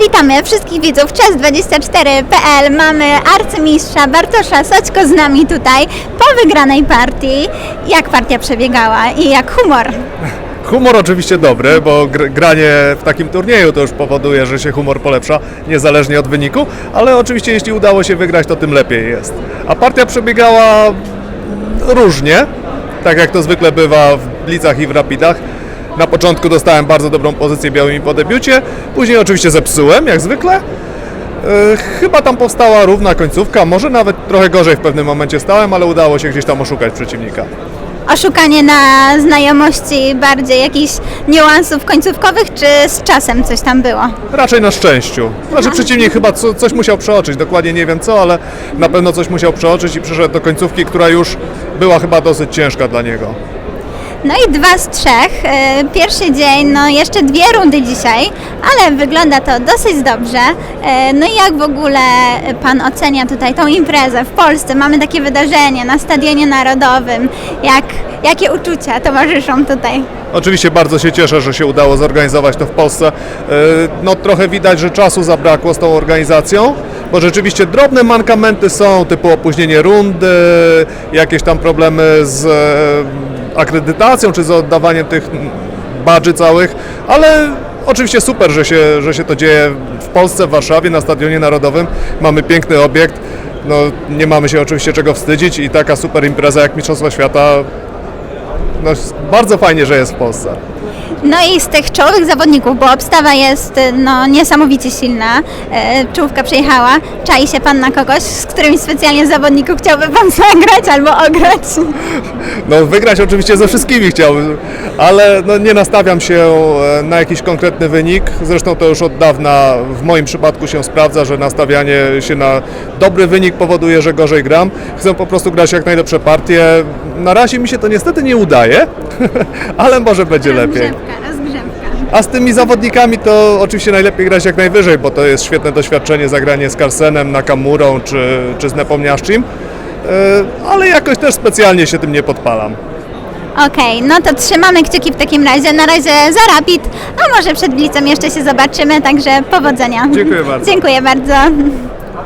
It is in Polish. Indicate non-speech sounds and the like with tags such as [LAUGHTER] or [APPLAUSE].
Witamy wszystkich widzów Chess24.pl. Mamy arcymistrza Bartosza Soćko z nami tutaj po wygranej partii. Jak partia przebiegała i jak humor? Humor oczywiście dobry, bo gr- granie w takim turnieju to już powoduje, że się humor polepsza, niezależnie od wyniku, ale oczywiście jeśli udało się wygrać, to tym lepiej jest. A partia przebiegała różnie, tak jak to zwykle bywa w blicach i w rapidach. Na początku dostałem bardzo dobrą pozycję białymi po debiucie, później oczywiście zepsułem, jak zwykle. E, Chyba tam powstała równa końcówka, może nawet trochę gorzej w pewnym momencie stałem, ale udało się gdzieś tam oszukać przeciwnika. Oszukanie na znajomości bardziej jakichś niuansów końcówkowych, czy z czasem coś tam było? Raczej na szczęściu. Znaczy przeciwnik chyba co, coś musiał przeoczyć, dokładnie nie wiem co, ale na pewno coś musiał przeoczyć i przyszedł do końcówki, która już była chyba dosyć ciężka dla niego. No i dwa z trzech. E, Pierwszy dzień, no jeszcze dwie rundy dzisiaj, ale wygląda to dosyć dobrze. E, No i jak w ogóle Pan ocenia tutaj tą imprezę w Polsce? Mamy takie wydarzenie na Stadionie Narodowym. Jak, jakie uczucia towarzyszą tutaj? Oczywiście bardzo się cieszę, że się udało zorganizować to w Polsce. Yy, No trochę widać, że czasu zabrakło z tą organizacją, bo rzeczywiście drobne mankamenty są, typu opóźnienie rundy, jakieś tam problemy z e, akredytacją czy z oddawaniem tych badży całych, ale oczywiście super, że się, że się to dzieje w Polsce, w Warszawie, na Stadionie Narodowym. Mamy piękny obiekt, no, nie mamy się oczywiście czego wstydzić i taka super impreza jak Mistrzostwa Świata no, bardzo fajnie, że jest w Polsce. No i z tych czołowych zawodników, bo obstawa jest e, no, niesamowicie silna, e, czołówka przyjechała, czai się Pan na kogoś, z którymś specjalnie zawodników chciałby Pan [LAUGHS] zagrać albo ograć? No wygrać oczywiście ze wszystkimi chciałbym, ale no, nie nastawiam się e, na jakiś konkretny wynik. Zresztą to już od dawna w moim przypadku się sprawdza, że nastawianie się na dobry wynik powoduje, że gorzej gram. Chcę po prostu grać jak najlepsze partie. Na razie mi się to niestety nie udaje, [LAUGHS] ale może będzie lepiej. Rozgrzewka, rozgrzewka. A z tymi zawodnikami to oczywiście najlepiej grać jak najwyżej, bo to jest świetne doświadczenie zagranie z Carlsenem, Nakamurą czy, czy z Nepomniaszczym. E, Ale jakoś też specjalnie się tym nie podpalam. Okej, no to trzymamy kciuki w takim razie. Na razie za Rapid, a może przed Blitzem jeszcze się zobaczymy, także powodzenia. Dziękuję bardzo. Dziękuję bardzo.